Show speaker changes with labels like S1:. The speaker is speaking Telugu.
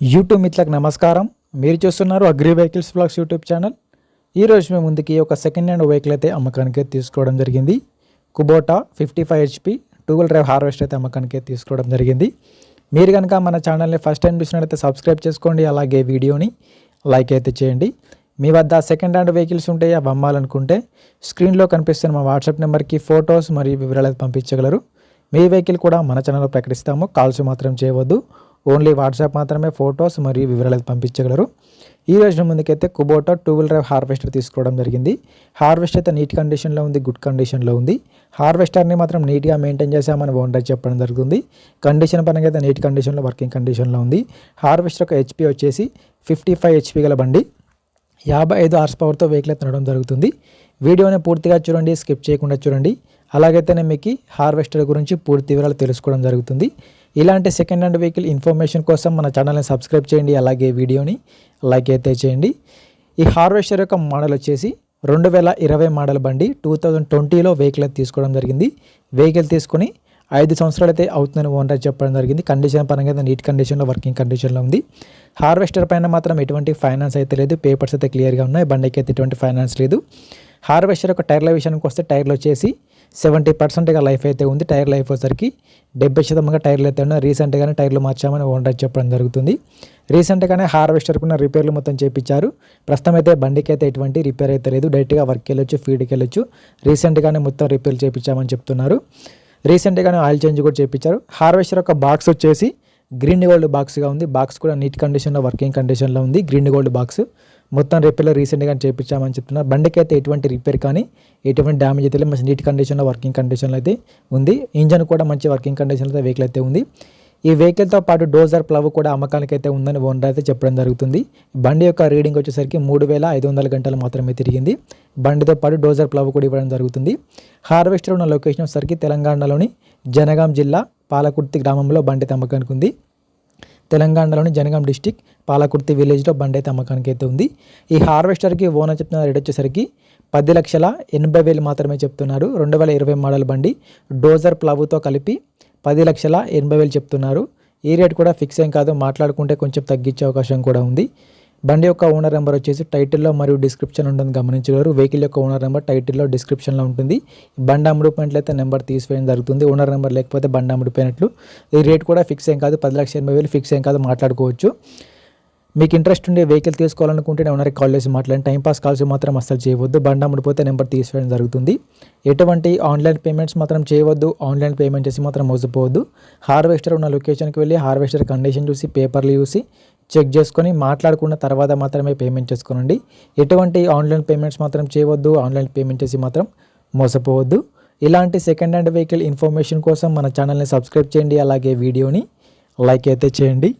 S1: యూట్యూబ్ మిత్రులకు నమస్కారం. మీరు చూస్తున్నారు agri vehicles blogs YouTube channel. ఈరోజు మేము ముందుకి ఒక సెకండ్ హ్యాండ్ వెహికల్ అయితే అమ్మకానికి తీసుకోవడం జరిగింది. Kubota fifty five HP two wheel drive harvest అయితే అమ్మకానికి తీసుకోవడం జరిగింది. మీరు కనుక మన ఛానల్ని ఫస్ట్ టైం చూసినట్లయితే సబ్స్క్రైబ్ చేసుకోండి అలాగే వీడియోని లైక్ అయితే చేయండి. మీ వద్ద సెకండ్ హ్యాండ్ వెహికల్స్ ఉంటే అవి అమ్మాలనుకుంటే స్క్రీన్లో కనిపిస్తున్న మా వాట్సాప్ నెంబర్కి ఫొటోస్ మరియు వివరాలు అయితే పంపించగలరు. మీ వెహికల్ కూడా మన ఛానల్లో ప్రకటిస్తాము. కాల్స్ మాత్రం చేయవద్దు. ఓన్లీ వాట్సాప్ మాత్రమే ఫొటోస్ మరియు వివరాలు అయితే పంపించగలరు. ఈ రోజు ముందుకైతే Kubota two wheel drive harvester తీసుకోవడం జరిగింది. హార్వెస్టర్ అయితే నీట్ కండిషన్లో ఉంది గుడ్ కండిషన్లో ఉంది. హార్వెస్టర్ని మాత్రం నీట్గా మెయింటైన్ చేసామని ఓనర్ చెప్పడం జరుగుతుంది. కండిషన్ పరంగా అయితే నీట్ కండిషన్లో వర్కింగ్ కండిషన్లో ఉంది. హార్వెస్టర్ ఒక హెచ్పి వచ్చేసి ఫిఫ్టీ ఫైవ్ హెచ్పి గల బండి. యాభై ఐదు హార్స్ పవర్తో వెహికల్ తినడం జరుగుతుంది. వీడియోని పూర్తిగా చూడండి స్కిప్ చేయకుండా చూడండి. అలాగైతేనే మీకు హార్వెస్టర్ గురించి పూర్తి వివరాలు తెలుసుకోవడం జరుగుతుంది. ఇలాంటి సెకండ్ హ్యాండ్ వెహికల్ ఇన్ఫర్మేషన్ కోసం మన ఛానల్ని సబ్స్క్రైబ్ చేయండి అలాగే వీడియోని లైక్ అయితే చేయండి. ఈ హార్వెస్టర్ యొక్క మోడల్ వచ్చేసి రెండు వేల ఇరవై మోడల్ బండి టూ థౌజండ్ ట్వంటీలో వెహికల్ తీసుకోవడం జరిగింది. వెహికల్ తీసుకొని ఐదు సంవత్సరాలు అయితే అవుతుందని ఓనర్ చెప్పడం జరిగింది. కండిషన్ పరంగా అయితే నీట్ కండిషన్లో వర్కింగ్ కండిషన్లో ఉంది. హార్వెస్టర్ పైన మాత్రం ఎటువంటి ఫైనాన్స్ అయితే లేదు. పేపర్స్ అయితే క్లియర్గా ఉన్నాయి. బండికి అయితే ఎటువంటి ఫైనాన్స్ లేదు. హార్వెస్టర్ యొక్క టైర్ల విషయానికి వస్తే టైర్లు వచ్చేసి సెవెంటీ పర్సెంట్గా లైఫ్ అయితే ఉంది. టైర్ లైఫ్ వచ్చేసరికి డెబ్బై శాతంగా టైర్లు అయితే ఉన్నాయి. రీసెంట్గానే టైర్లు మార్చామని ఓనర్ చెప్పడం జరుగుతుంది. రీసెంట్గానే హార్వెస్టర్కున్న రిపేర్లు మొత్తం చేయించారు ప్రస్తుతం అయితే బండికి అయితే ఎటువంటి రిపేర్ అయితే లేదు. డైరెక్ట్గా వర్క్కి వెళ్ళొచ్చు ఫీడ్కి వెళ్ళొచ్చు. రీసెంట్గానే మొత్తం రిపేర్లు చేపించామని చెప్తున్నారు. రీసెంట్గానే ఆయిల్ చేంజ్ కూడా చేపించారు. హార్వెస్టర్ యొక్క బాక్స్ వచ్చేసి గ్రీన్ గోల్డ్ బాక్స్గా ఉంది. బాక్స్ కూడా నీట్ కండిషన్లో వర్కింగ్ కండిషన్లో ఉంది. Green gold box. మొత్తం రిపేర్లో రీసెంట్గా చేయించామని చెప్తున్నారు. బండికి అయితే ఎటువంటి రిపేర్ కానీ ఎటువంటి డ్యామేజ్ అయితే మంచి నీట్ కండిషన్లో వర్కింగ్ కండిషన్లో అయితే ఉంది. ఇంజన్ కూడా మంచి వర్కింగ్ కండిషన్లో అయితే వెహికల్ అయితే ఉంది. ఈ వెహికల్తో పాటు డోజర్ ప్లవ్ కూడా అమ్మకానికి అయితే ఉందని ఓనర్ అయితే చెప్పడం జరుగుతుంది. బండి యొక్క రీడింగ్ వచ్చేసరికి మూడు వేల ఐదు వందల గంటలు మాత్రమే తిరిగింది. బండితో పాటు డోజర్ ప్లవ్ కూడా ఇవ్వడం జరుగుతుంది. హార్వెస్టర్ ఉన్న లొకేషన్ వచ్చేసరికి తెలంగాణలోని జనగాం జిల్లా పాలకుర్తి గ్రామంలో బండి అమ్మకానికి ఉంది. తెలంగాణలోని జనగాం డిస్టిక్ పాలకుర్తి విలేజ్లో బండి అయితే అమ్మకానికి అయితే ఉంది. ఈ హార్వెస్టర్కి ఓనర్ చెప్తున్న రేట్ వచ్చేసరికి పది లక్షల ఎనభై వేలు మాత్రమే చెప్తున్నారు. రెండు వేల ఇరవై మోడల్ బండి డోజర్ ప్లవ్తో కలిపి పది లక్షల ఎనభై వేలు చెప్తున్నారు. ఈ రేట్ కూడా ఫిక్స్ ఏం కాదు. మాట్లాడుకుంటే కొంచెం తగ్గించే అవకాశం కూడా ఉంది. బండి యొక్క ఓనర్ నెంబర్ వచ్చేసి టైటిల్లో మరియు డిస్క్రిప్షన్ ఉంటుంది గమనించగలరు. వెహికల్ యొక్క ఓనర్ నెంబర్ టైటిల్లో డిస్క్రిప్షన్లో ఉంటుంది. బండి అమ్ముడుపోయినట్లయితే నెంబర్ తీసివేయడం జరుగుతుంది. ఓనర్ నెంబర్ లేకపోతే బండి అమ్ముడిపోయినట్లు. ఈ రేట్ కూడా ఫిక్స్ ఏం కాదు. పది లక్షల ఎనభై వేలు ఫిక్స్ ఏం కాదు. మాట్లాడుకోవచ్చు. మీకు ఇంట్రెస్ట్ ఉండే వెహికల్ తీసుకోవాలనుకుంటే ఓనర్కి కాల్ చేసి మాట్లాడండి. టైంపాస్ కాల్స్ మాత్రం అస్సలు చేయవద్దు. బండి అమ్ముడిపోతే నెంబర్ తీసివేయడం జరుగుతుంది. ఎటువంటి ఆన్లైన్ పేమెంట్స్ మాత్రం చేయవద్దు. ఆన్లైన్ పేమెంట్ చేసి మాత్రం మోసపోవద్దు. హార్వెస్టర్ ఉన్న లొకేషన్కి వెళ్ళి హార్వెస్టర్ కండిషన్ చూసి పేపర్లు చూసి చెక్ చేసుకొని మాట్లాడుకున్న తర్వాత మాత్రమే పేమెంట్ చేసుకోనండి. ఎటువంటి ఆన్లైన్ పేమెంట్స్ మాత్రం చేయవద్దు. ఆన్లైన్ పేమెంట్ చేసి మాత్రం మోసపోవద్దు. ఇలాంటి సెకండ్ హ్యాండ్ వెహికల్ ఇన్ఫర్మేషన్ కోసం మన ఛానల్ని సబ్స్క్రైబ్ చేయండి. అలాగే వీడియోని లైక్ అయితే చేయండి.